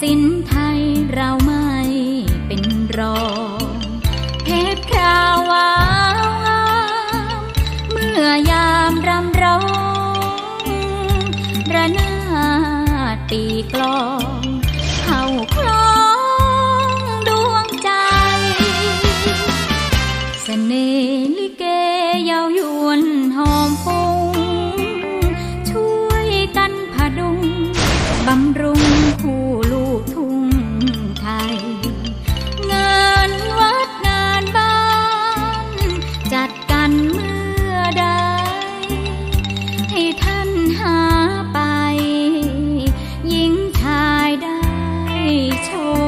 สินไทยเราไม่เป็นรองเพชรพราวามเมื่อยามรำร้องระนาดตีกลองเข้าคลอง 悲愁。